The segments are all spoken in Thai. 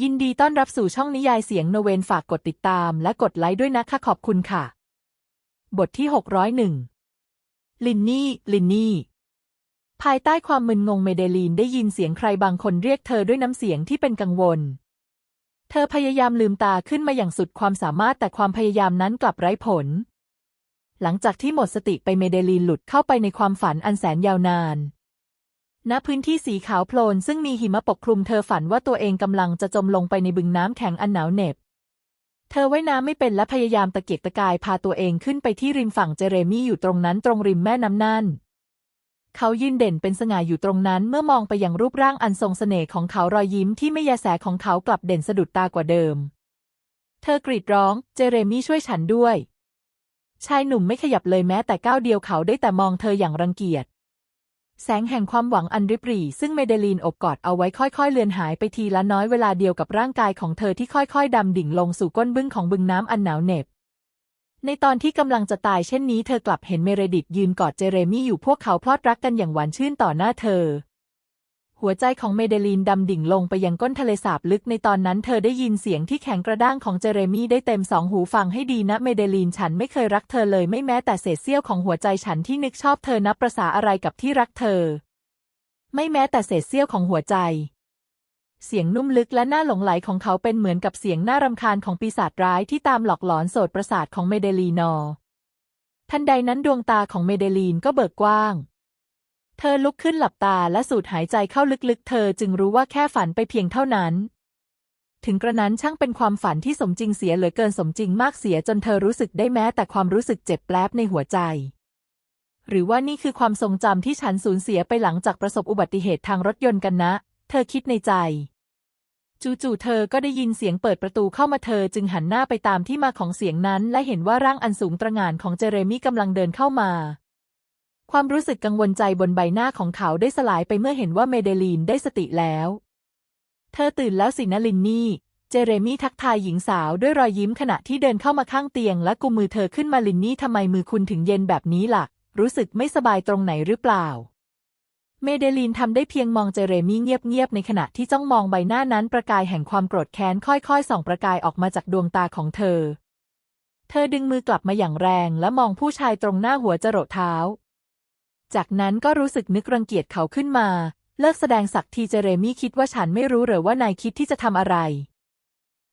ยินดีต้อนรับสู่ช่องนิยายเสียงโนเวนฝากกดติดตามและกดไลค์ด้วยนะคะขอบคุณค่ะ บทที่ 601 ลินนี่ ลินนี่ ภายใต้ความมึนงงเมเดลีนได้ยินเสียงใครบางคนเรียกเธอด้วยน้ำเสียงที่เป็นกังวล เธอพยายามลืมตาขึ้นมาอย่างสุดความสามารถแต่ความพยายามนั้นกลับไร้ผล หลังจากที่หมดสติไปเมเดลีนหลุดเข้าไปในความฝันอันแสนยาวนาน ณพื้นที่สีขาวโพลนซึ่งมีหิมะปกคลุมเธอฝันว่าตัวเองกำลังจะจมลงไปในบึงน้ำแข็งอันหนาวเหน็บ เธอว่ายน้ำไม่เป็นและพยายามตะเกียกตะกายพาตัวเองขึ้นไปที่ริมฝั่งเจเรมี่อยู่ตรงนั้นตรงริมแม่น้ำนั่น เขายืนเด่นเป็นสง่าอยู่ตรงนั้นเมื่อมองไปยังรูปร่างอันทรงเสน่ห์ของเขารอยยิ้มที่ไม่ยาแสของเขากลับเด่นสะดุดตากว่าเดิม เธอกรีดร้อง เจเรมี่ช่วยฉันด้วย ชายหนุ่มไม่ขยับเลยแม้แต่ก้าวเดียวเขาได้แต่มองเธออย่างรังเกียจ แสงแห่งความหวังอันริบหรี่ซึ่งเมเดลีนอบกอดเอาไว้ค่อยๆ เลือนหายไปทีละน้อยเวลาเดียวกับร่างกายของเธอที่ค่อยๆ ดำดิ่งลงสู่ก้นบึ้งของบึงน้ำอันหนาวเหน็บ ในตอนที่กำลังจะตายเช่นนี้เธอกลับเห็นเมเรดิตยืนกอดเจเรมี่อยู่พวกเขาพลอดรักกันอย่างหวานชื่นต่อหน้าเธอ หัวใจของเมเดลีนดำดิ่งลงไปยังก้นทะเลสาบลึกในตอนนั้นเธอได้ยินเสียงที่แข็งกระด้างของเจเรมี่ได้เต็มสองหูฟังให้ดีนะเมเดลีนฉันไม่เคยรักเธอเลยไม่แม้แต่เศษเสี้ยวของหัวใจฉันที่นึกชอบเธอนับประษาอะไรกับที่รักเธอ ไม่แม้แต่เศษเสี้ยวของหัวใจ เสียงนุ่มลึกและน่าหลงไหลของเขาเป็นเหมือนกับเสียงน่ารำคาญของปีศาจร้ายที่ตามหลอกหลอนโสดประสาทของเมเดลีนอร์ทันใดนั้นดวงตาของเมเดลีนก็เบิกกว้าง เธอลุกขึ้นหลับตาและสูดหายใจเข้าลึกๆ เธอจึงรู้ว่าแค่ฝันไปเพียงเท่านั้น ถึงกระนั้นช่างเป็นความฝันที่สมจริงเสียเหลือเกินสมจริงมากเสียจนเธอรู้สึกได้แม้แต่ความรู้สึกเจ็บแปลบในหัวใจ หรือว่านี่คือความทรงจำที่ฉันสูญเสียไปหลังจากประสบอุบัติเหตุทางรถยนต์กันนะ เธอคิดในใจจู่ๆ เธอก็ได้ยินเสียงเปิดประตูเข้ามาเธอจึงหันหน้าไปตามที่มาของเสียงนั้น และเห็นว่าร่างอันสูงตระหง่านของเจเรมี่กำลังเดินเข้ามา ความรู้สึกกังวลใจบนใบหน้าของเขาได้สลายไปเมื่อเห็นว่าเมเดลีนได้สติแล้ว เธอตื่นแล้วสินะลินนี่ เจเรมี่ทักทายหญิงสาวด้วยรอยยิ้มขณะที่เดินเข้ามาข้างเตียง และกุมมือเธอขึ้นมาลินนี่ทำไมมือคุณถึงเย็นแบบนี้ล่ะ รู้สึกไม่สบายตรงไหนหรือเปล่า เมเดลีนทำได้เพียงมองเจเรมี่เงียบๆในขณะที่จ้องมองใบหน้านั้นประกายแห่งความโกรธแค้นค่อยๆส่องประกายออกมาจากดวงตาของเธอ เธอดึงมือกลับมาอย่างแรงและมองผู้ชายตรงหน้าหัวจรดเท้า จากนั้นก็รู้สึกนึกรังเกียจเขาขึ้นมา เลิกแสดงสักทีเจเรมี่คิดว่าฉันไม่รู้หรือว่านายคิดที่จะทำอะไร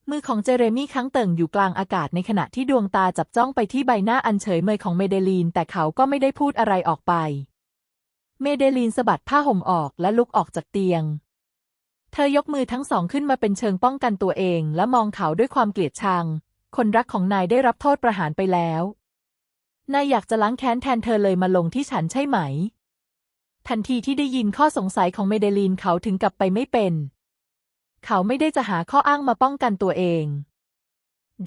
มือของเจเรมี่ค้างเติ่งอยู่กลางอากาศในขณะที่ดวงตาจับจ้องไปที่ใบหน้าอันเฉยเมยของเมเดลีน แต่เขาก็ไม่ได้พูดอะไรออกไป เมเดลีนสะบัดผ้าห่มออกและลุกออกจากเตียง เธอยกมือทั้งสองขึ้นมาเป็นเชิงป้องกันตัวเอง และมองเขาด้วยความเกลียดชัง คนรักของนายได้รับโทษประหารไปแล้ว นายอยากจะล้างแค้นแทนเธอเลยมาลงที่ฉันใช่ไหม ทันทีที่ได้ยินข้อสงสัยของเมเดลีนเขาถึงกับไปไม่เป็น เขาไม่ได้จะหาข้ออ้างมาป้องกันตัวเอง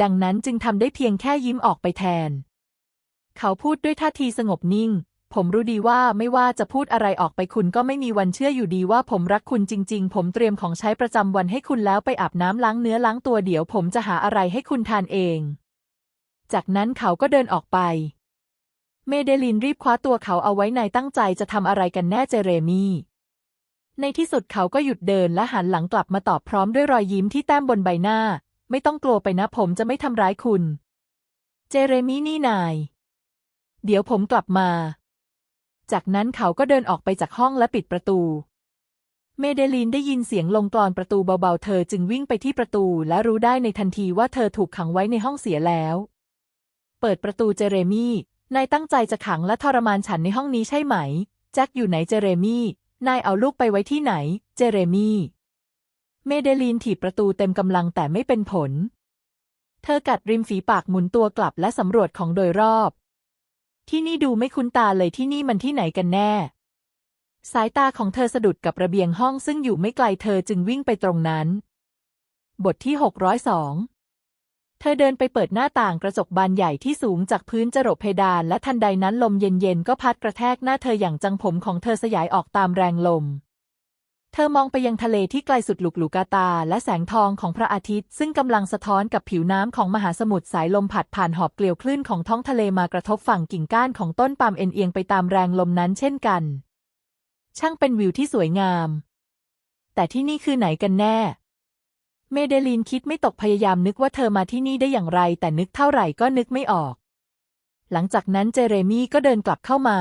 ดังนั้นจึงทำได้เพียงแค่ยิ้มออกไปแทน เขาพูดด้วยท่าทีสงบนิ่ง ผมรู้ดีว่าไม่ว่าจะพูดอะไรออกไปคุณก็ไม่มีวันเชื่ออยู่ดีว่าผมรักคุณจริง ๆ ผมเตรียมของใช้ประจำวันให้คุณแล้วไปอาบน้ำล้างเนื้อล้างตัวเดี๋ยวผมจะหาอะไรให้คุณทานเอง จากนั้นเขาก็เดินออกไป เมเดลินรีบคว้าตัวเขาเอาไว้ในตั้งใจจะทำอะไรกันแน่เจเรมี่ในที่สุดเขาก็หยุดเดินและหันหลังกลับมาตอบพร้อมด้วยรอยยิ้มที่แต้มบนใบหน้า ไม่ต้องกลัวไปนะผมจะไม่ทำร้ายคุณ เจเรมี่นี่นาย เดี๋ยวผมกลับมา จากนั้นเขาก็เดินออกไปจากห้องและปิดประตู เมเดลีนได้ยินเสียงลงกลอนประตูเบาๆ เธอจึงวิ่งไปที่ประตูและรู้ได้ในทันทีว่าเธอถูกขังไว้ในห้องเสียแล้ว เปิดประตูเจเรมี่ นายตั้งใจจะขังและทรมานฉันในห้องนี้ใช่ไหม แจ็คอยู่ไหนเจเรมี่ นายเอาลูกไปไว้ที่ไหน เจเรมี่ เมเดลีนถีบประตูเต็มกำลังแต่ไม่เป็นผล เธอกัดริมฝีปากหมุนตัวกลับและสำรวจของโดยรอบ ที่นี่ดูไม่คุ้นตาเลยที่นี่มันที่ไหนกันแน่ สายตาของเธอสะดุดกับระเบียงห้องซึ่งอยู่ไม่ไกลเธอจึงวิ่งไปตรงนั้น บทที่ 602 เธอเดินไปเปิดหน้าต่างกระจกบานใหญ่ที่สูงจากพื้นจรดเพดาน และทันใดนั้นลมเย็นๆ ก็พัดกระแทกหน้าเธออย่างจังผมของเธอสยายออกตามแรงลม เธอมองไปยังทะเลที่ไกลสุดลูกลูกาตา และแสงทองของพระอาทิตย์ ซึ่งกำลังสะท้อนกับผิวน้ำของมหาสมุทรสายลมผัดผ่านหอบเกลียวคลื่นของท้องทะเลมากระทบฝั่งกิ่งก้านของต้นปาล์มเอ็นเอียงไปตามแรงลมนั้นเช่นกัน ช่างเป็นวิวที่สวยงาม แต่ที่นี่คือไหนกันแน่ เมเดลีนคิดไม่ตกพยายามนึกว่าเธอมาที่นี่ได้อย่างไร แต่นึกเท่าไหร่ก็นึกไม่ออก หลังจากนั้นเจเรมี่ก็เดินกลับเข้ามา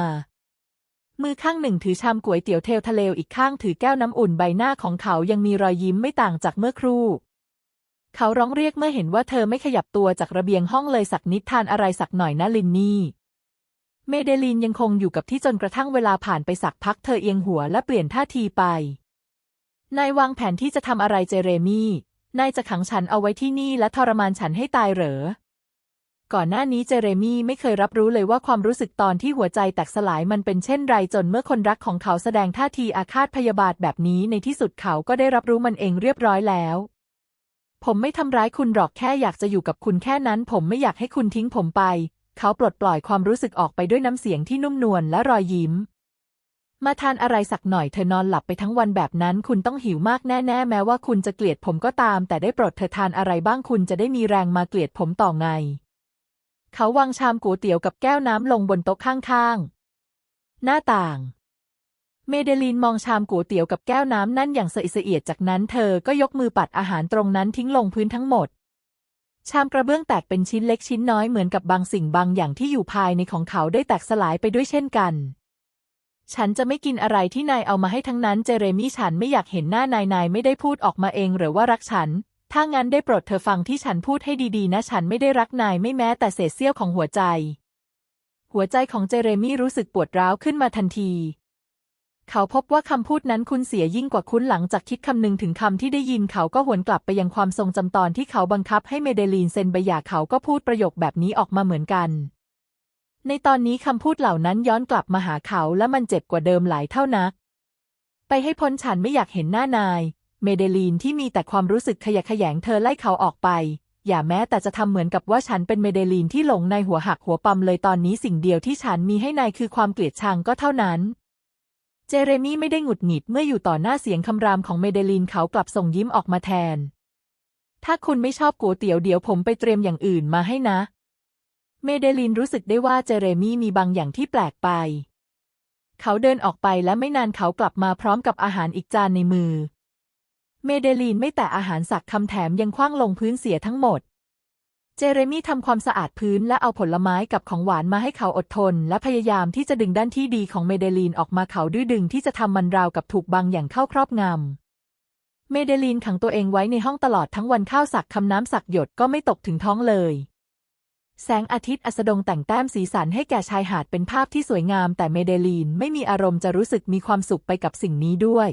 มือข้างหนึ่งถือชามก๋วยเตี๋ยวเทลทะเลอีกข้างถือแก้วน้ำอุ่นใบหน้าของเขายังมีรอยยิ้มไม่ต่างจากเมื่อครู่ เขาร้องเรียกเมื่อเห็นว่าเธอไม่ขยับตัวจากระเบียงห้องเลยสักนิดทานอะไรสักหน่อยนะลินนี่เมเดลีนยังคงอยู่กับที่จนกระทั่งเวลาผ่านไปสักพักเธอเอียงหัวและเปลี่ยนท่าทีไป นายวางแผนที่จะทำอะไรเจเรมี่ นายจะขังฉันเอาไว้ที่นี่และทรมานฉันให้ตายเหรอ ก่อนหน้านี้เจเรมี่ไม่เคยรับรู้เลยว่าความรู้สึกตอนที่หัวใจแตกสลายมันเป็นเช่นไรจนเมื่อคนรักของเขาแสดงท่าทีอาฆาตพยาบาทแบบนี้ในที่สุดเขาก็ได้รับรู้มันเองเรียบร้อยแล้วผมไม่ทำร้ายคุณหรอกแค่อยากจะอยู่กับคุณแค่นั้น ผมไม่อยากให้คุณทิ้งผมไป เขาปลดปล่อยความรู้สึกออกไปด้วยน้ำเสียงที่นุ่มนวลและรอยยิ้ม มาทานอะไรสักหน่อยเธอนอนหลับไปทั้งวันแบบนั้น คุณต้องหิวมากแน่ๆ แม้ว่าคุณจะเกลียดผมก็ตาม แต่ได้โปรดเธอทานอะไรบ้างคุณจะได้มีแรงมาเกลียดผมต่อไง เขาวางชามก๋วยเตี๋ยวกับแก้วน้ำลงบนโต๊ะข้างๆ หน้าต่าง เมเดลีนมองชามก๋วยเตี๋ยวกับแก้วน้ำนั่นอย่างสะอิดสะเอียดจากนั้นเธอก็ยกมือปัดอาหารตรงนั้นทิ้งลงพื้นทั้งหมดชามกระเบื้องแตกเป็นชิ้นเล็กชิ้นน้อยเหมือนกับบางสิ่งบางอย่างที่อยู่ภายในของเขาได้แตกสลายไปด้วยเช่นกัน ฉันจะไม่กินอะไรที่นายเอามาให้ทั้งนั้น เจเรมี่ฉันไม่อยากเห็นหน้านายนายไม่ได้พูดออกมาเองหรือว่ารักฉัน ถ้างั้นได้โปรดเธอฟังที่ฉันพูดให้ดีๆ นะ ฉันไม่ได้รักนายไม่แม้แต่เศษเสี้ยวของหัวใจ หัวใจของเจเรมี่รู้สึกปวดร้าวขึ้นมาทันที เขาพบว่าคำพูดนั้นคุณเสียยิ่งกว่าคุ้นหลังจากคิดคำนึงถึงคำที่ได้ยินเขาก็หวนกลับไปยังความทรงจำตอนที่เขาบังคับให้เมเดลีนเซ็นใบหย่าเขาก็พูดประโยคแบบนี้ออกมาเหมือนกัน ในตอนนี้คำพูดเหล่านั้นย้อนกลับมาหาเขาและมันเจ็บกว่าเดิมหลายเท่านัก ไปให้พ้นฉันไม่อยากเห็นหน้านาย เมเดลีนที่มีแต่ความรู้สึกขยะแขยงเธอไล่เขาออกไป อย่าแม้แต่จะทำเหมือนกับว่าฉันเป็นเมเดลีนที่หลงในหัวหักหัวปั๊มเลยตอนนี้สิ่งเดียวที่ฉันมีให้นายคือความเกลียดชังก็เท่านั้น เจเรมี่ไม่ได้หงุดหงิดเมื่ออยู่ต่อหน้าเสียงคำรามของเมเดลีนเขากลับส่งยิ้มออกมาแทน ถ้าคุณไม่ชอบก๋วยเตี๋ยวเดี๋ยวผมไปเตรียมอย่างอื่นมาให้นะ เมเดลินรู้สึกได้ว่าเจเรมี่มีบางอย่างที่แปลกไป เขาเดินออกไปและไม่นานเขากลับมาพร้อมกับอาหารอีกจานในมือ เมเดลีนไม่แต่อาหารสักคำแถมยังคว้างลงพื้นเสียทั้งหมด เจเรมี่ทำความสะอาดพื้นและเอาผลไม้กับของหวานมาให้เขาอดทน และพยายามที่จะดึงด้านที่ดีของเมเดลีนออกมาเขาดื้อดึงที่จะทำมันราวกับถูกบางอย่างเข้าครอบงำเมเดลีนขังตัวเองไว้ในห้องตลอดทั้งวันข้าวสักคำน้ำสักหยดก็ไม่ตกถึงท้องเลย แสงอาทิตย์อัสดงแต่งแต้มสีสันให้แก่ชายหาดเป็นภาพที่สวยงาม แต่เมเดลีนไม่มีอารมณ์จะรู้สึกมีความสุขไปกับสิ่งนี้ด้วย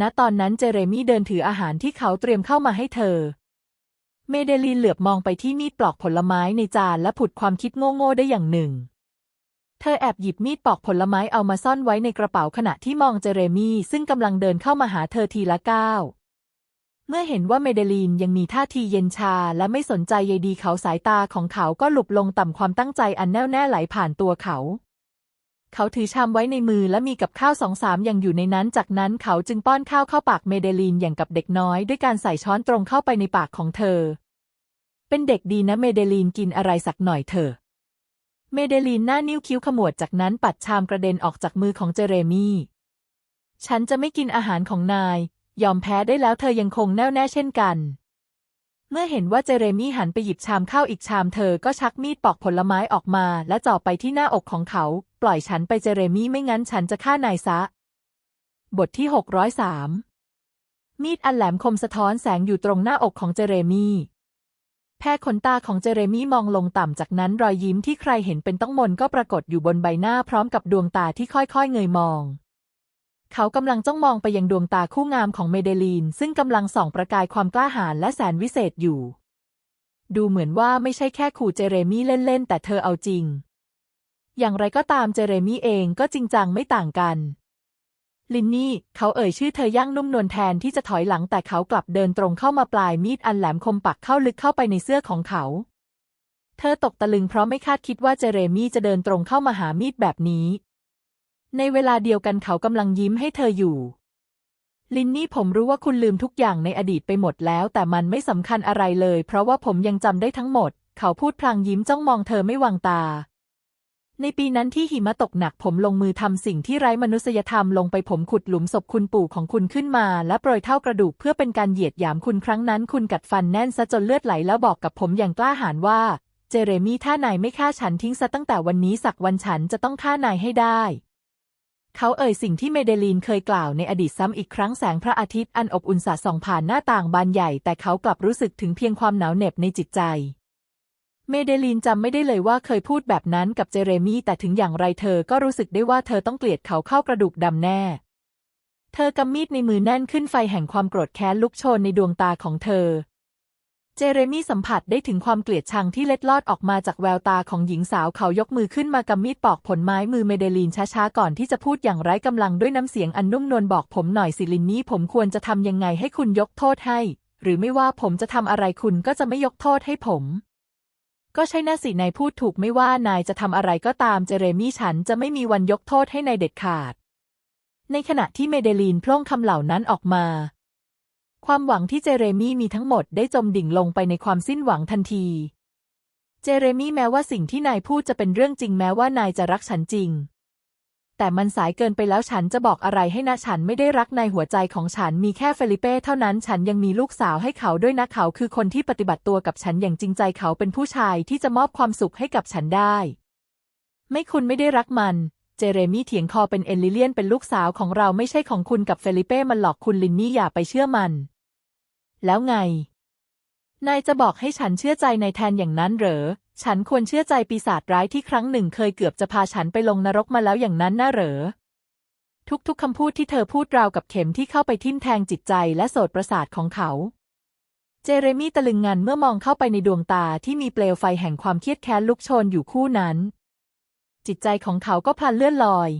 ณตอนนั้นเจเรมี่เดินถืออาหารที่เขาเตรียมเข้ามาให้เธอ เมเดลีนเหลือบมองไปที่มีดปลอกผลไม้ในจานและผุดความคิดโง่ๆได้อย่างหนึ่ง เธอแอบหยิบมีดปอกผลไม้เอามาซ่อนไว้ในกระเป๋าขณะที่มองเจเรมี่ซึ่งกำลังเดินเข้ามาหาเธอทีละก้าว เมื่อเห็นว่าเมเดลีนยังมีท่าทีเย็นชาและไม่สนใจใยดีเขาสายตาของเขาก็หลุบลงต่ำความตั้งใจอันแน่วแน่ไหลผ่านตัวเขา เขาถือชามไว้ในมือและมีกับข้าวสองสามอย่างอยู่ในนั้น จากนั้นเขาจึงป้อนข้าวเข้าปากเมเดลีนอย่างกับเด็กน้อย ด้วยการใส่ช้อนตรงเข้าไปในปากของเธอ เป็นเด็กดีนะเมเดลีนกินอะไรสักหน่อยเถอะ เมเดลีนหน้านิ้วคิ้วขมวดจากนั้นปัดชามกระเด็นออกจากมือของเจเรมี่ฉันจะไม่กินอาหารของนาย ยอมแพ้ได้แล้วเธอยังคงแน่วแน่เช่นกัน เมื่อเห็นว่าเจเรมี่หันไปหยิบชามข้าวอีกชามเธอก็ชักมีดปอกผลไม้ออกมาและจ่อไปที่หน้าอกของเขา ปล่อยฉันไปเจเรมี่ไม่งั้นฉันจะฆ่านายซะ บทที่ 603 มีดอันแหลมคมสะท้อนแสงอยู่ตรงหน้าอกของเจเรมี่แพรขนตาของเจเรมี่มองลงต่ำจากนั้นรอยยิ้มที่ใครเห็นเป็นต้องมนก็ปรากฏอยู่บนใบหน้าพร้อมกับดวงตาที่ค่อยๆ เงยมอง เขากำลังจ้องมองไปยังดวงตาคู่งามของเมเดลีน ซึ่งกำลังส่องประกายความกล้าหาญและแสนวิเศษอยู่ ดูเหมือนว่าไม่ใช่แค่ขู่เจเรมี่เล่นๆ แต่เธอเอาจริง อย่างไรก็ตามเจเรมี่เองก็จริงจังไม่ต่างกัน ลินนี่ เขาเอ่ยชื่อเธอย่างนุ่มนวลแทนที่จะถอยหลังแต่เขากลับเดินตรงเข้ามาปลายมีดอันแหลมคมปักเข้าลึกเข้าไปในเสื้อของเขา เธอตกตะลึงเพราะไม่คาดคิดว่าเจเรมี่จะเดินตรงเข้ามาหามีดแบบนี้ ในเวลาเดียวกันเขากำลังยิ้มให้เธออยู่ ลินนี่ผมรู้ว่าคุณลืมทุกอย่างในอดีตไปหมดแล้ว แต่มันไม่สำคัญอะไรเลย เพราะว่าผมยังจำได้ทั้งหมด เขาพูดพลางยิ้มจ้องมองเธอไม่วางตา ในปีนั้นที่หิมะตกหนัก ผมลงมือทำสิ่งที่ไร้มนุษยธรรมลงไปผมขุดหลุมศพคุณปู่ของคุณขึ้นมา และโปรยเท่ากระดูกเพื่อเป็นการเหยียดหยามคุณครั้งนั้น คุณกัดฟันแน่นซะจนเลือดไหลแล้วบอกกับผมอย่างกล้าหาญว่า เจเรมี่ถ้านายไม่ฆ่าฉันทิ้งซะตั้งแต่วันนี้สักวันฉันจะต้องฆ่านายให้ได้ เขาเอ่ยสิ่งที่เมเดลีนเคยกล่าวในอดีตซ้ำอีกครั้งแสงพระอาทิตย์อันอบอุ่นสาดส่องผ่านหน้าต่างบานใหญ่ แต่เขากลับรู้สึกถึงเพียงความหนาวเหน็บในจิตใจ เมเดลีนจำไม่ได้เลยว่าเคยพูดแบบนั้นกับเจเรมี่แต่ถึงอย่างไรเธอก็รู้สึกได้ว่าเธอต้องเกลียดเขาเข้ากระดูกดำแน่ เธอกำมีดในมือแน่นขึ้นไฟแห่งความโกรธแค้นลุกโชนในดวงตาของเธอ เจเรมี่สัมผัสได้ถึงความเกลียดชังที่เล็ดลอดออกมาจากแววตาของหญิงสาวเขายกมือขึ้นมากำมีดปอกผลไม้มือเมเดลีนช้าๆ ก่อนที่จะพูดอย่างไร้กำลังด้วยน้ำเสียงอันนุ่มนวลบอกผมหน่อยสิลินนี่ผมควรจะทำยังไงให้คุณยกโทษให้ หรือไม่ว่าผมจะทำอะไรคุณก็จะไม่ยกโทษให้ผม ก็ใช่น่าสินายพูดถูกไม่ว่านายจะทำอะไรก็ตามเจเรมี่ฉันจะไม่มีวันยกโทษให้นายเด็ดขาด ในขณะที่เมเดลีนพล่งคำเหล่านั้นออกมา ความหวังที่เจเรมี่มีทั้งหมดได้จมดิ่งลงไปในความสิ้นหวังทันที เจเรมี่แม้ว่าสิ่งที่นายพูดจะเป็นเรื่องจริงแม้ว่านายจะรักฉันจริง แต่มันสายเกินไปแล้วฉันจะบอกอะไรให้นะฉันไม่ได้รักในหัวใจของฉันมีแค่เฟลิเป้เท่านั้นฉันยังมีลูกสาวให้เขาด้วยนะเขาคือคนที่ปฏิบัติตัวกับฉันอย่างจริงใจเขาเป็นผู้ชายที่จะมอบความสุขให้กับฉันได้ ไม่คุณไม่ได้รักมันเจเรมี่เถียงคอเป็นเอลิเลียนเป็นลูกสาวของเราไม่ใช่ของคุณกับเฟลิเป้มันหลอกคุณลินนี่อย่าไปเชื่อมัน แล้วไง นายจะบอกให้ฉันเชื่อใจในแทนอย่างนั้นเหรอ ฉันควรเชื่อใจปีศาจร้ายที่ครั้งหนึ่งเคยเกือบจะพาฉันไปลงนรกมาแล้วอย่างนั้นน่าเหรอ ทุกๆคำพูดที่เธอพูดราวกับเข็มที่เข้าไปทิ่มแทงจิตใจและโสดประสาทของเขา เจเรมี่ตะลึงงันเมื่อมองเข้าไปในดวงตาที่มีเปลวไฟแห่งความเครียดแค้นลุกโชนอยู่คู่นั้น จิตใจของเขาก็พลันเลื่อนลอย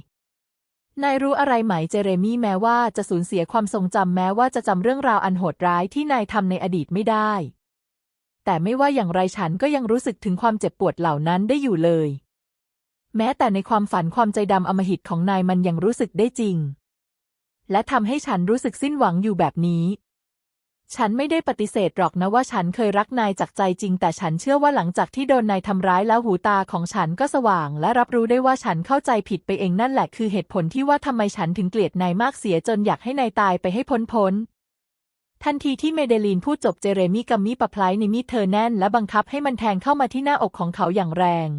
นายรู้อะไรไหมเจเรมี่แม้ว่าจะสูญเสียความทรงจำแม้ว่าจะจำเรื่องราวอันโหดร้ายที่นายทำในอดีตไม่ได้ แต่ไม่ว่าอย่างไรฉันก็ยังรู้สึกถึงความเจ็บปวดเหล่านั้นได้อยู่เลย แม้แต่ในความฝันความใจดำอมหิตของนายมันยังรู้สึกได้จริง และทำให้ฉันรู้สึกสิ้นหวังอยู่แบบนี้ ฉันไม่ได้ปฏิเสธหรอกนะว่าฉันเคยรักนายจากใจจริง แต่ฉันเชื่อว่าหลังจากที่โดนนายทำร้ายแล้วหูตาของฉันก็สว่าง และรับรู้ได้ว่าฉันเข้าใจผิดไปเองนั่นแหละคือเหตุผลที่ว่าทำไมฉันถึงเกลียดนายมากเสียจนอยากให้นายตายไปให้พ้นพ้นทันทีที่เมเดลีนพูดจบเจเรมี่กัมมี่ปะพลายในมีดเธอแน่นและบังคับให้มันแทงเข้ามาที่หน้าอกของเขาอย่างแรง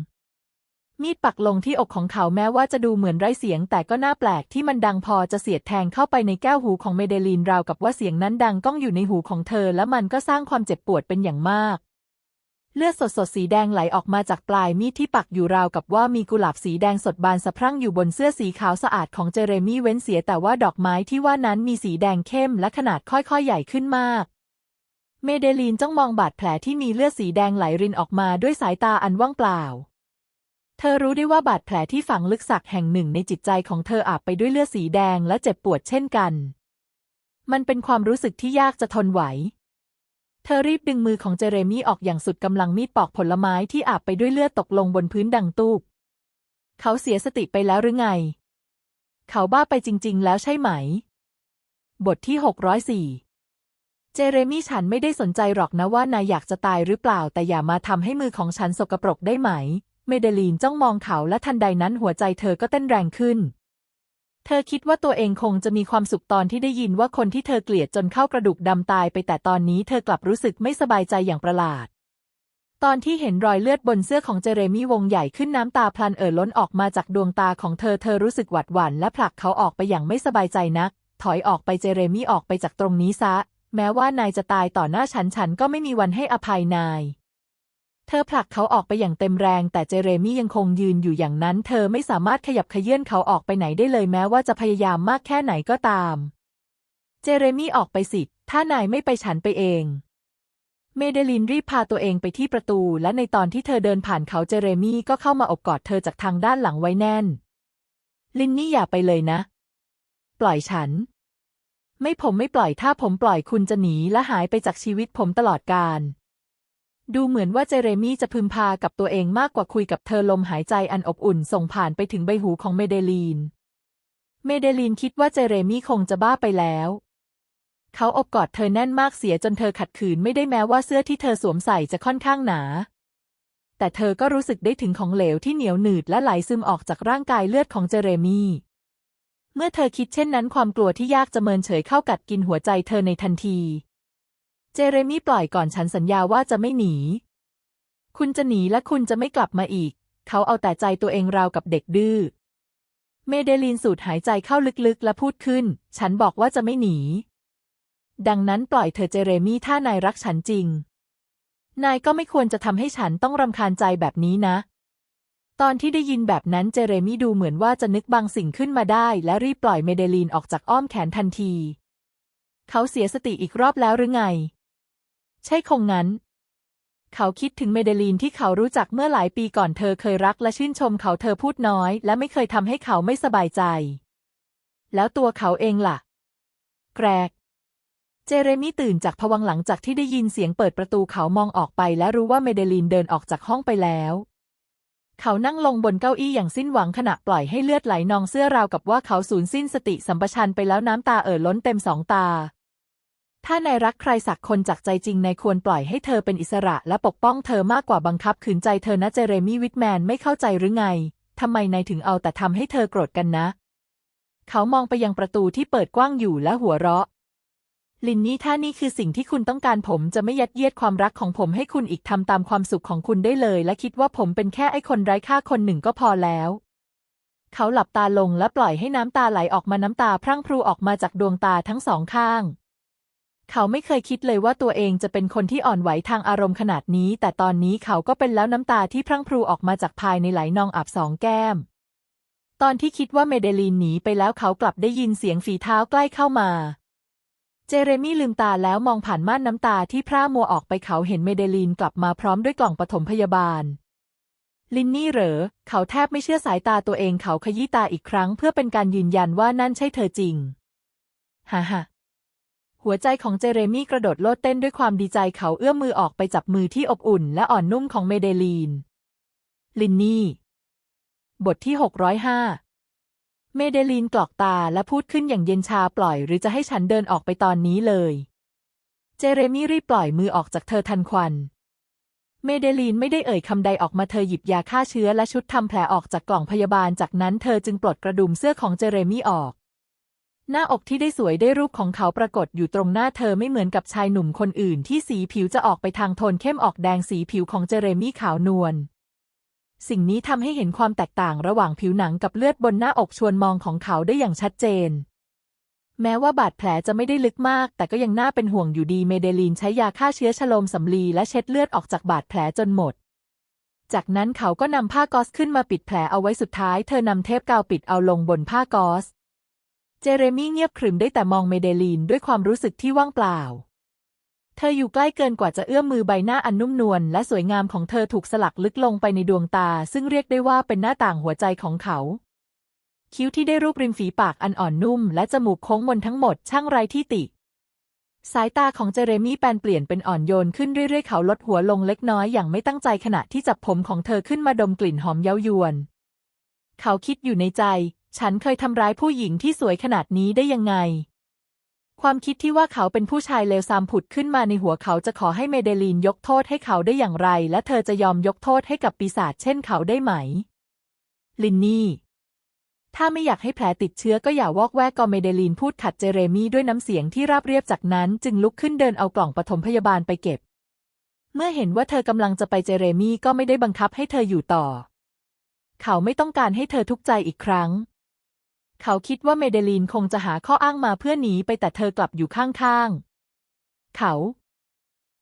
มีดปักลงที่อกของเขาแม้ว่าจะดูเหมือนไร้เสียง แต่ก็น่าแปลกที่มันดังพอจะเสียดแทงเข้าไปในแก้วหูของเมเดลีนราวกับว่าเสียงนั้นดังก้องอยู่ในหูของเธอ และมันก็สร้างความเจ็บปวดเป็นอย่างมาก เลือดสดๆสีแดงไหลออกมาจากปลายมีดที่ปักอยู่ราวกับว่ามีกุหลาบสีแดงสดบานสะพรั่งอยู่บนเสื้อสีขาวสะอาดของเจเรมี่เว้นเสียแต่ว่าดอกไม้ที่ว่านั้นมีสีแดงเข้มและขนาดค่อยๆ ใหญ่ขึ้นมากเมเดลีนจ้องมองบาดแผลที่มีเลือดสีแดงไหลรินออกมาด้วยสายตาอันว่างเปล่า เธอรู้ได้ว่าบาดแผลที่ฝังลึกสักแห่งหนึ่งในจิตใจของเธออาบไปด้วยเลือดสีแดงและเจ็บปวดเช่นกัน มันเป็นความรู้สึกที่ยากจะทนไหว เธอรีบดึงมือของเจเรมี่ออกอย่างสุดกำลังมีดปอกผลไม้ที่อาบไปด้วยเลือดตกลงบนพื้นดังตูบเขาเสียสติไปแล้วหรือไง เขาบ้าไปจริง ๆ แล้วใช่ไหม บทที่ 604 เจเรมี่ฉันไม่ได้สนใจหรอกนะว่านายอยากจะตายหรือเปล่า แต่อย่ามาทำให้มือของฉันสกปรกได้ไหม เมเดลีนจ้องมองเขาและทันใดนั้นหัวใจเธอก็เต้นแรงขึ้น เธอคิดว่าตัวเองคงจะมีความสุขตอนที่ได้ยินว่าคนที่เธอเกลียดจนเข้ากระดูกดำตายไปแต่ตอนนี้เธอกลับรู้สึกไม่สบายใจอย่างประหลาด ตอนที่เห็นรอยเลือดบนเสื้อของเจเรมี่วงใหญ่ขึ้นน้ำตาพลันเอ่อล้นออกมาจากดวงตาของเธอเธอรู้สึกหวาดหวั่นและผลักเขาออกไปอย่างไม่สบายใจนัก ถอยออกไปเจเรมี่ออกไปจากตรงนี้ซะ แม้ว่านายจะตายต่อหน้าฉันฉันก็ไม่มีวันให้อภัยนาย ธอผลักเขาออกไปอย่างเต็มแรง แต่เจเรมี่ยังคงยืนอยู่อย่างนั้น เธอไม่สามารถขยับเขยื่อนเขาออกไปไหนได้เลยแม้ว่าจะพยายามมากแค่ไหนก็ตาม เจเรมี่ออกไปสิ ถ้านายไม่ไปฉันไปเอง เมเดลินรีบพาตัวเองไปที่ประตู และในตอนที่เธอเดินผ่านเขาเจเรมี่ก็เข้ามาอบกอดเธอจากทางด้านหลังไว้แน่น ลินนี่อย่าไปเลยนะ ปล่อยฉัน ไม่ผมไม่ปล่อยถ้าผมปล่อยคุณจะหนีและหายไปจากชีวิตผมตลอดกาล ดูเหมือนว่าเจเรมี่จะพึมพากับตัวเองมากกว่าคุยกับเธอลมหายใจอันอบอุ่นส่งผ่านไปถึงใบหูของเมเดลีน เมเดลีนคิดว่าเจเรมี่คงจะบ้าไปแล้ว เขาอบกอดเธอแน่นมากเสียจนเธอขัดขืนไม่ได้แม้ว่าเสื้อที่เธอสวมใส่จะค่อนข้างหนา แต่เธอก็รู้สึกได้ถึงของเหลวที่เหนียวหนืดและไหลซึมออกจากร่างกายเลือดของเจเรมี่ เมื่อเธอคิดเช่นนั้นความกลัวที่ยากจะเมินเฉยเข้ากัดกินหัวใจเธอในทันที เจเรมี่ปล่อยก่อนฉันสัญญาว่าจะไม่หนี คุณจะหนีและคุณจะไม่กลับมาอีก เขาเอาแต่ใจตัวเองราวกับเด็กดื้อ เมเดลินสูดหายใจเข้าลึกๆ และพูดขึ้น ฉันบอกว่าจะไม่หนี ดังนั้นปล่อยเธอเจเรมี่ถ้านายรักฉันจริง นายก็ไม่ควรจะทำให้ฉันต้องรำคาญใจแบบนี้นะ ตอนที่ได้ยินแบบนั้นเจเรมี่ดูเหมือนว่าจะนึกบางสิ่งขึ้นมาได้ และรีบปล่อยเมเดลีนออกจากอ้อมแขนทันที เขาเสียสติอีกรอบแล้วหรือไง ใช่คงงั้น เขาคิดถึงเมเดลีนที่เขารู้จักเมื่อหลายปีก่อนเธอเคยรักและชื่นชมเขาเธอพูดน้อย และไม่เคยทำให้เขาไม่สบายใจ แล้วตัวเขาเองล่ะ แกรก เจเรมี่ตื่นจากผวังหลังจากที่ได้ยินเสียงเปิดประตูเขามองออกไปและรู้ว่าเมเดลีนเดินออกจากห้องไปแล้วเขานั่งลงบนเก้าอี้อย่างสิ้นหวังขณะปล่อยให้เลือดไหลนองเสื้อราวกับว่าเขาสูญสิ้นสติสัมปชัญญะไปแล้วน้ำตาเอ่อล้นเต็มสองตา ถ้านายรักใครสักคนจากใจจริงนายควรปล่อยให้เธอเป็นอิสระและปกป้องเธอมากกว่าบังคับขืนใจเธอนะเจเรมี่วิทแมนไม่เข้าใจหรือไง ทำไมนายถึงเอาแต่ทำให้เธอโกรธกันนะ เขามองไปยังประตูที่เปิดกว้างอยู่และหัวเราะ ลินนี่ถ้านี่คือสิ่งที่คุณต้องการผมจะไม่ยัดเยียดความรักของผมให้คุณอีกทำตามความสุขของคุณได้เลย และคิดว่าผมเป็นแค่ไอ้คนไร้ค่าคนหนึ่งก็พอแล้วเขาหลับตาลงและปล่อยให้น้ำตาไหลออกมาน้ำตาพรั่งพรูออกมาจากดวงตาทั้งสองข้าง เขาไม่เคยคิดเลยว่าตัวเองจะเป็นคนที่อ่อนไหวทางอารมณ์ขนาดนี้ แต่ตอนนี้เขาก็เป็นแล้วน้ำตาที่พรั่งพรูออกมาจากภายในไหลนองอาบสองแก้ม ตอนที่คิดว่าเมเดลีนหนีไปแล้วเขากลับได้ยินเสียงฝีเท้าใกล้เข้ามา เจเรมี่ลืมตาแล้วมองผ่านม่านน้ำตาที่พร่ามัวออกไปเขาเห็นเมเดลีนกลับมาพร้อมด้วยกล่องปฐมพยาบาลลินนี่เหรอ เขาแทบไม่เชื่อสายตาตัวเองเขาขยี้ตาอีกครั้งเพื่อเป็นการยืนยันว่านั่นใช่เธอจริง ฮ่าฮ่า หัวใจของเจเรมี่กระโดดโลดเต้นด้วยความดีใจเขาเอื้อมมือออกไปจับมือที่อบอุ่นและอ่อนนุ่มของเมเดลีน ลินนี่ บทที่หกร้อยห้าเมเดลีนกรอกตาและพูดขึ้นอย่างเย็นชาปล่อยหรือจะให้ฉันเดินออกไปตอนนี้เลย เจเรมี่รีบปล่อยมือออกจากเธอทันควันเมเดลีนไม่ได้เอ่ยคำใดออกมาเธอหยิบยาฆ่าเชื้อและชุดทำแผลออกจากกล่องพยาบาลจากนั้นเธอจึงปลดกระดุมเสื้อของเจเรมี่ออก หน้าอกที่ได้สวยได้รูปของเขาปรากฏอยู่ตรงหน้าเธอไม่เหมือนกับชายหนุ่มคนอื่นที่สีผิวจะออกไปทางโทนเข้มออกแดงสีผิวของเจเรมี่ขาวนวลสิ่งนี้ทำให้เห็นความแตกต่างระหว่างผิวหนังกับเลือดบนหน้าอกชวนมองของเขาได้อย่างชัดเจน แม้ว่าบาดแผลจะไม่ได้ลึกมาก แต่ก็ยังน่าเป็นห่วงอยู่ดีเมเดลีนใช้ยาฆ่าเชื้อชโลมสำลีและเช็ดเลือดออกจากบาดแผลจนหมด จากนั้นเขาก็นำผ้ากอซขึ้นมาปิดแผลเอาไว้สุดท้าย เธอนำเทปกาวปิดเอาลงบนผ้ากอซ เจเรมี่เงียบขรึมได้แต่มองเมเดลีนด้วยความรู้สึกที่ว่างเปล่า เธออยู่ใกล้เกินกว่าจะเอื้อมมือใบหน้าอันนุ่มนวลและสวยงามของเธอถูกสลักลึกลงไปในดวงตา ซึ่งเรียกได้ว่าเป็นหน้าต่างหัวใจของเขา คิ้วที่ได้รูปริมฝีปากอันอ่อนนุ่ม และจมูกโค้งมนทั้งหมดช่างไร้ที่ติ สายตาของเจเรมี่แปลนเปลี่ยนเป็นอ่อนโยนขึ้นเรื่อยๆเขาลดหัวลงเล็กน้อยอย่างไม่ตั้งใจขณะที่จับผมของเธอขึ้นมาดมกลิ่นหอมเย้ายวนเขาคิดอยู่ในใจ ฉันเคยทำร้ายผู้หญิงที่สวยขนาดนี้ได้ยังไง ความคิดที่ว่าเขาเป็นผู้ชายเลวทรามผุดขึ้นมาในหัวเขาจะขอให้เมเดลีนยกโทษให้เขาได้อย่างไร และเธอจะยอมยกโทษให้กับปีศาจเช่นเขาได้ไหม ลินนี่ ถ้าไม่อยากให้แผลติดเชื้อก็อย่าวอกแวกกอเมเดลีนพูดขัดเจเรมี่ด้วยน้ำเสียงที่ราบเรียบจากนั้น จึงลุกขึ้นเดินเอากล่องปฐมพยาบาลไปเก็บ เมื่อเห็นว่าเธอกำลังจะไปเจเรมี่ก็ไม่ได้บังคับให้เธออยู่ต่อ เขาไม่ต้องการให้เธอทุกข์ใจอีกครั้ง เขาคิดว่าเมเดลีนคงจะหาข้ออ้างมาเพื่อหนีไปแต่เธอกลับอยู่ข้างๆ เขา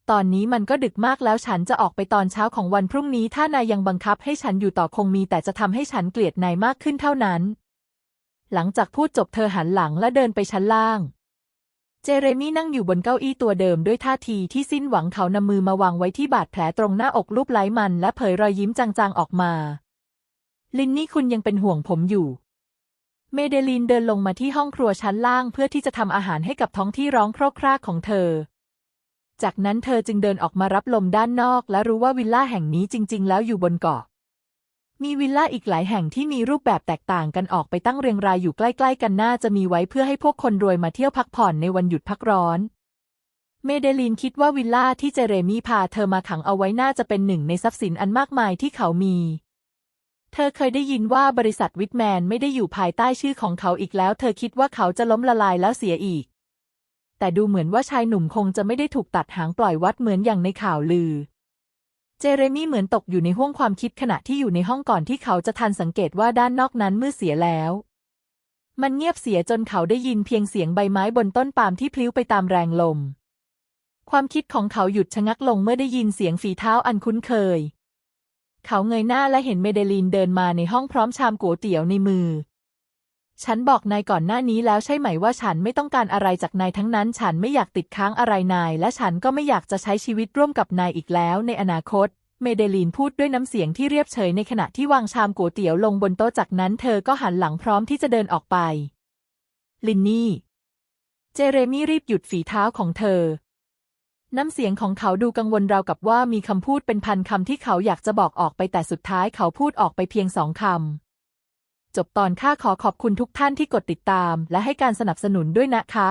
ตอนนี้มันก็ดึกมากแล้วฉันจะออกไปตอนเช้าของวันพรุ่งนี้ถ้านายยังบังคับให้ฉันอยู่ต่อคงมีแต่จะทำให้ฉันเกลียดนายมากขึ้นเท่านั้น หลังจากพูดจบเธอหันหลังและเดินไปชั้นล่าง เจเรมี่นั่งอยู่บนเก้าอี้ตัวเดิมด้วยท่าทีที่สิ้นหวังเขานำมือมาวางไว้ที่บาดแผลตรงหน้าอกรูปไล้มัน และเผยรอยยิ้มจางๆออกมา ลินนี่คุณยังเป็นห่วงผมอยู่ เมเดลีนเดินลงมาที่ห้องครัวชั้นล่างเพื่อที่จะทำอาหารให้กับท้องที่ร้องโครกครากของเธอ จากนั้นเธอจึงเดินออกมารับลมด้านนอก และรู้ว่าวิลล่าแห่งนี้จริง ๆ แล้วอยู่บนเกาะ มีวิลล่าอีกหลายแห่งที่มีรูปแบบแตกต่างกันออกไปตั้งเรียงรายอยู่ใกล้ ๆ กันน่าจะมีไว้เพื่อให้พวกคนรวยมาเที่ยวพักผ่อนในวันหยุดพักร้อนเมเดลีนคิดว่าวิลล่าที่เจเรมีพาเธอมาขังเอาไว้น่าจะเป็นหนึ่งในทรัพย์สินอันมากมายที่เขามี เธอเคยได้ยินว่าบริษัทวิทแมนไม่ได้อยู่ภายใต้ชื่อของเขาอีกแล้ว เธอคิดว่าเขาจะล้มละลายแล้วเสียอีก แต่ดูเหมือนว่าชายหนุ่มคงจะไม่ได้ถูกตัดหางปล่อยวัดเหมือนอย่างในข่าวลือ เจเรมี่เหมือนตกอยู่ในห้วงความคิดขณะที่อยู่ในห้องก่อนที่เขาจะทันสังเกตว่าด้านนอกนั้นมืดเสียแล้ว มันเงียบเสียจนเขาได้ยินเพียงเสียงใบไม้บนต้นปาล์มที่พลิ้วไปตามแรงลม ความคิดของเขาหยุดชะงักลงเมื่อได้ยินเสียงฝีเท้าอันคุ้นเคย เขาเงยหน้าและเห็นเมเดลีนเดินมาในห้องพร้อมชามก๋วยเตี๋ยวในมือ ฉันบอกนายก่อนหน้านี้แล้วใช่ไหมว่าฉันไม่ต้องการอะไรจากนายทั้งนั้น ฉันไม่อยากติดค้างอะไรนาย และฉันก็ไม่อยากจะใช้ชีวิตร่วมกับนายอีกแล้ว ในอนาคต เมเดลีนพูดด้วยน้ำเสียงที่เรียบเฉยในขณะที่วางชามก๋วยเตี๋ยวลงบนโต๊ะจากนั้นเธอก็หันหลังพร้อมที่จะเดินออกไป ลินนี่ เจเรมี่รีบหยุดฝีเท้าของเธอ น้ำเสียงของเขาดูกังวลราวกับว่ามีคำพูดเป็นพันคำที่เขาอยากจะบอกออกไปแต่สุดท้ายเขาพูดออกไปเพียงสองคำ จบตอนข้าขอขอบคุณทุกท่านที่กดติดตาม และให้การสนับสนุนด้วยนะคะ